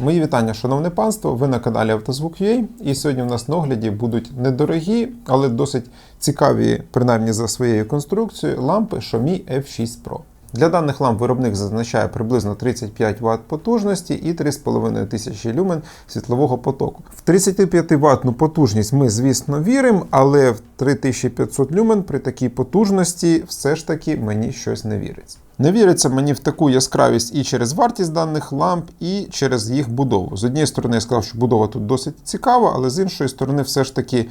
Мої вітання, шановне панство. Ви на каналі Автозвук.ua і сьогодні в нас на огляді будуть недорогі, але досить цікаві, принаймні за своєю конструкцією, лампи Xiaomi F6 Pro. Для даних ламп виробник зазначає приблизно 35 Вт потужності і 3,5 тисячі люмен світлового потоку. В 35 ваттну потужність ми, звісно, віримо, але в 3500 люмен при такій потужності все ж таки мені щось не віриться. Не віриться мені в таку яскравість і через вартість даних ламп, і через їх будову. З однієї сторони, я сказав, що будова тут досить цікава, але з іншої сторони, все ж таки,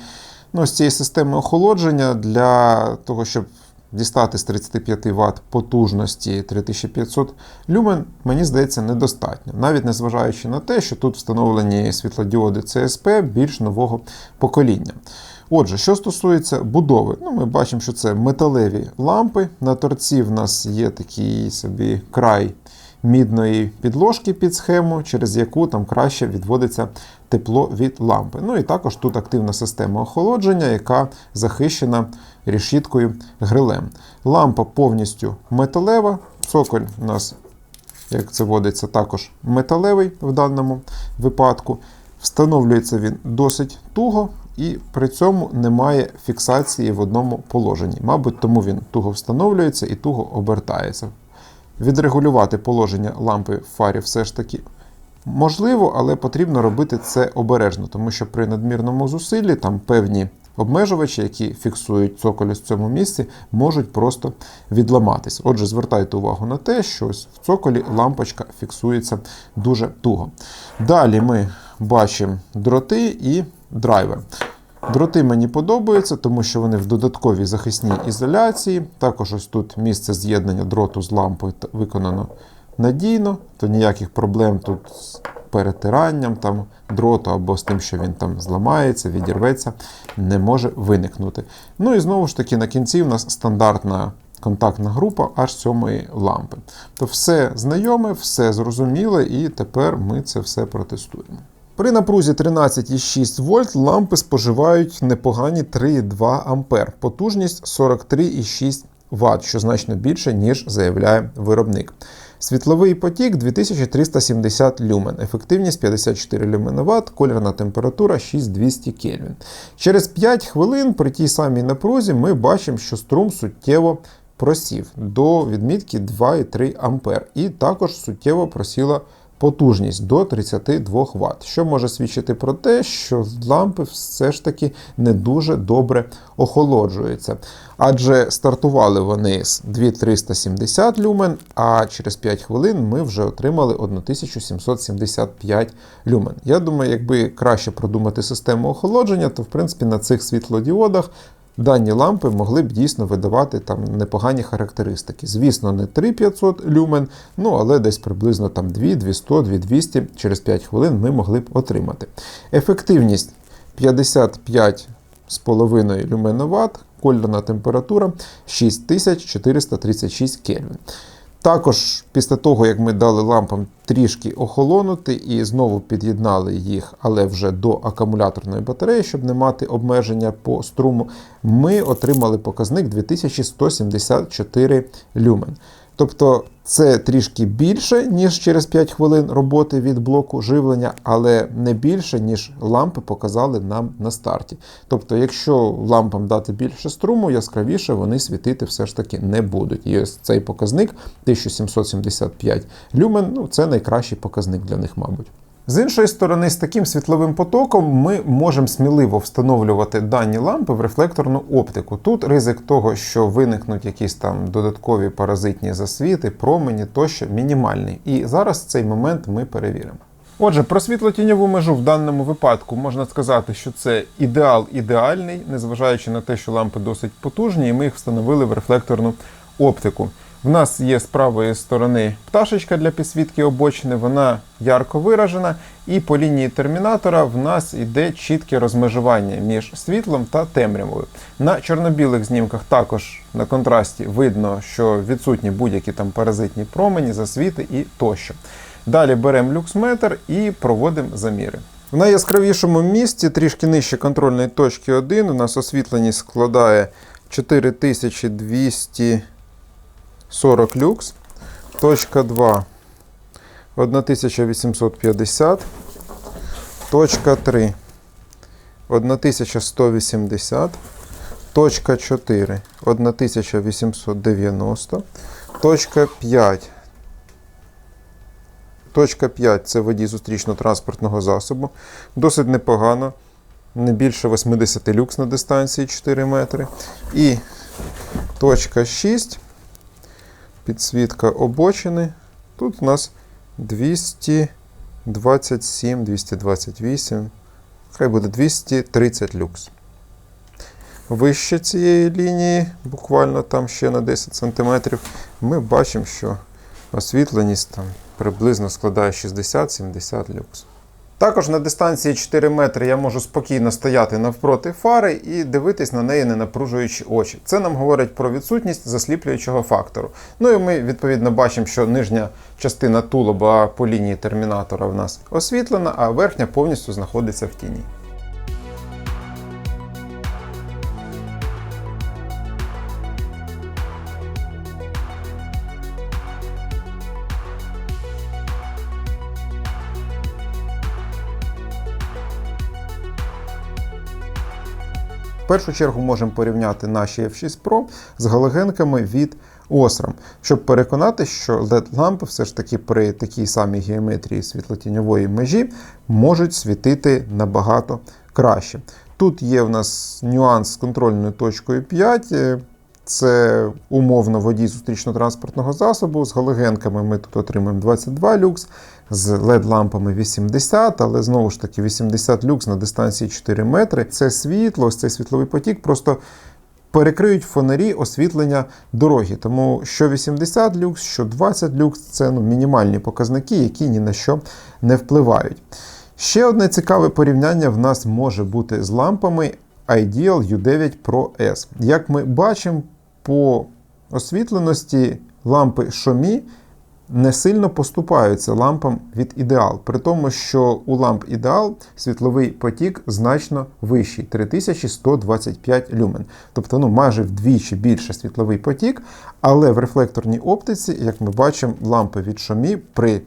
ну, з цієї системи охолодження для того, щоб дістати з 35 Вт потужності 3500 люмен, мені здається, недостатньо. Навіть незважаючи на те, що тут встановлені світлодіоди CSP більш нового покоління. Отже, що стосується будови, ну, ми бачимо, що це металеві лампи. На торці в нас є такий собі край мідної підложки під схему, через яку там краще відводиться тепло від лампи. Ну і також тут активна система охолодження, яка захищена решіткою грилем. Лампа повністю металева, цоколь у нас, як це водиться, також металевий в даному випадку. Встановлюється він досить туго, і при цьому немає фіксації в одному положенні. Мабуть, тому він туго встановлюється і туго обертається. Відрегулювати положення лампи в фарі все ж таки можливо, але потрібно робити це обережно, тому що при надмірному зусиллі там певні обмежувачі, які фіксують цоколь в цьому місці, можуть просто відламатись. Отже, звертайте увагу на те, що ось в цоколі лампочка фіксується дуже туго. Далі ми бачимо дроти і драйвер. Дроти мені подобаються, тому що вони в додатковій захисній ізоляції. Також ось тут місце з'єднання дроту з лампою виконано надійно, то ніяких проблем тут з перетиранням там, дроту або з тим, що він там зламається, відірветься, не може виникнути. Ну і знову ж таки, на кінці в нас стандартна контактна група аж сьомої лампи. То все знайоме, все зрозуміле, і тепер ми це все протестуємо. При напрузі 13,6 вольт лампи споживають непогані 3,2 А, потужність 43,6 Вт, що значно більше, ніж заявляє виробник. Світловий потік 2370 люмен, ефективність 54 люмен Вт, кольорна температура 6200 Кельвін. Через 5 хвилин при тій самій напрузі ми бачимо, що струм суттєво просів до відмітки 2,3 А, і також суттєво просіла потужність до 32 Вт, що може свідчити про те, що лампи все ж таки не дуже добре охолоджуються. Адже стартували вони з 2370 люмен, а через 5 хвилин ми вже отримали 1775 люмен. Я думаю, якби краще продумати систему охолодження, то в принципі на цих світлодіодах дані лампи могли б дійсно видавати там непогані характеристики. Звісно, не 3500 люмен, ну але десь приблизно там 2, 200, 2200 через 5 хвилин ми могли б отримати. Ефективність 55,5 люменоват, кольорна температура 6436 Кельвін. Також після того, як ми дали лампам трішки охолонути і знову під'єднали їх, але вже до акумуляторної батареї, щоб не мати обмеження по струму, ми отримали показник 2174 люмен. Тобто це трішки більше, ніж через 5 хвилин роботи від блоку живлення, але не більше, ніж лампи показали нам на старті. Тобто, якщо лампам дати більше струму, яскравіше вони світити все ж таки не будуть. І ось цей показник 1775 люмен ну, це найкращий показник для них, мабуть. З іншої сторони, з таким світловим потоком ми можемо сміливо встановлювати дані лампи в рефлекторну оптику. Тут ризик того, що виникнуть якісь там додаткові паразитні засвіти, промені тощо мінімальний. І зараз цей момент ми перевіримо. Отже, про світлотіньову межу в даному випадку можна сказати, що це ідеал ідеальний, незважаючи на те, що лампи досить потужні, і ми їх встановили в рефлекторну оптику. В нас є з правої сторони пташечка для підсвітки обочини, вона ярко виражена, і по лінії термінатора в нас йде чітке розмежування між світлом та темрявою. На чорно-білих знімках також на контрасті видно, що відсутні будь-які там паразитні промені, засвіти і тощо. Далі беремо люксметр і проводимо заміри. В найяскравішому місці, трішки нижче контрольної точки 1, у нас освітленість складає 4200. 40 люкс. Точка 2 1850. Точка 3. 1180. Точка 4. 1890. Точка 5. Точка 5 це водій зустрічно-транспортного засобу. Досить непогано. Не більше 80 люкс на дистанції 4 метри. І точка 6. Підсвітка обочини. Тут у нас 227, 228. Хай буде 230 люкс. Вище цієї лінії, буквально там ще на 10 см, ми бачимо, що освітленість там приблизно складає 60-70 люкс. Також на дистанції 4 метри я можу спокійно стояти навпроти фари і дивитись на неї, не напружуючи очі. Це нам говорить про відсутність засліплюючого фактору. Ну і ми відповідно бачимо, що нижня частина тулуба по лінії термінатора в нас освітлена, а верхня повністю знаходиться в тіні. Першу чергу можемо порівняти наші F6 Pro з галогенками від Osram, щоб переконати, що LED-лампи все ж таки при такій самій геометрії світлотіньової межі можуть світити набагато краще. Тут є в нас нюанс з контрольною точкою 5. е, Це умовно водій зустрічно-транспортного засобу. З галогенками ми тут отримаємо 22 люкс, з LED-лампами 80, але знову ж таки 80 люкс на дистанції 4 метри. Це світло, цей світловий потік просто перекриють фонарі освітлення дороги. Тому що 80 люкс, що 20 люкс це ну, мінімальні показники, які ні на що не впливають. Ще одне цікаве порівняння в нас може бути з лампами Ideal U9 Pro S. Як ми бачимо, по освітленості лампи Xiaomi не сильно поступаються лампам від ідеал, при тому, що у ламп ідеал світловий потік значно вищий 3125 люмен. Тобто ну, майже вдвічі більше світловий потік, але в рефлекторній оптиці, як ми бачимо, лампи від Xiaomi при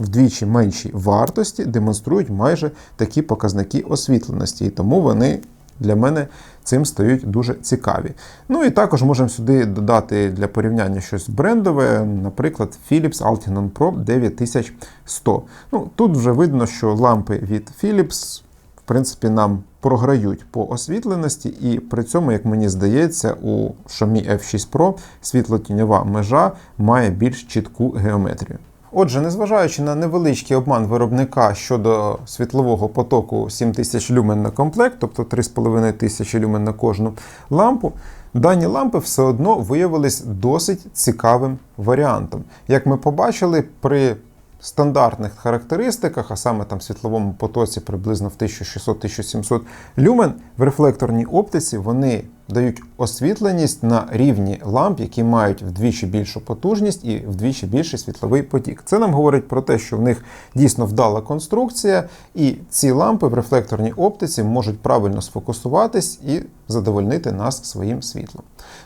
вдвічі меншій вартості демонструють майже такі показники освітленості, і тому вони для мене цим стають дуже цікаві. Ну і також можемо сюди додати для порівняння щось брендове, наприклад, Philips Altinon Pro 9100. Ну, тут вже видно, що лампи від Philips, в принципі, нам програють по освітленості, і при цьому, як мені здається, у Xiaomi F6 Pro світлотіньова межа має більш чітку геометрію. Отже, незважаючи на невеличкий обман виробника щодо світлового потоку 7000 люмен на комплект, тобто 3500 люмен на кожну лампу, дані лампи все одно виявились досить цікавим варіантом. Як ми побачили, при стандартних характеристиках, а саме там світловому потоці приблизно в 1600-1700 люмен, в рефлекторній оптиці вони дають освітленість на рівні ламп, які мають вдвічі більшу потужність і вдвічі більший світловий потік. Це нам говорить про те, що в них дійсно вдала конструкція, і ці лампи в рефлекторній оптиці можуть правильно сфокусуватись і задовольнити нас своїм світлом.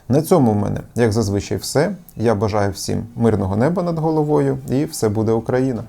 На цьому в мене, як зазвичай, все. Я бажаю всім мирного неба над головою, і все буде Україна!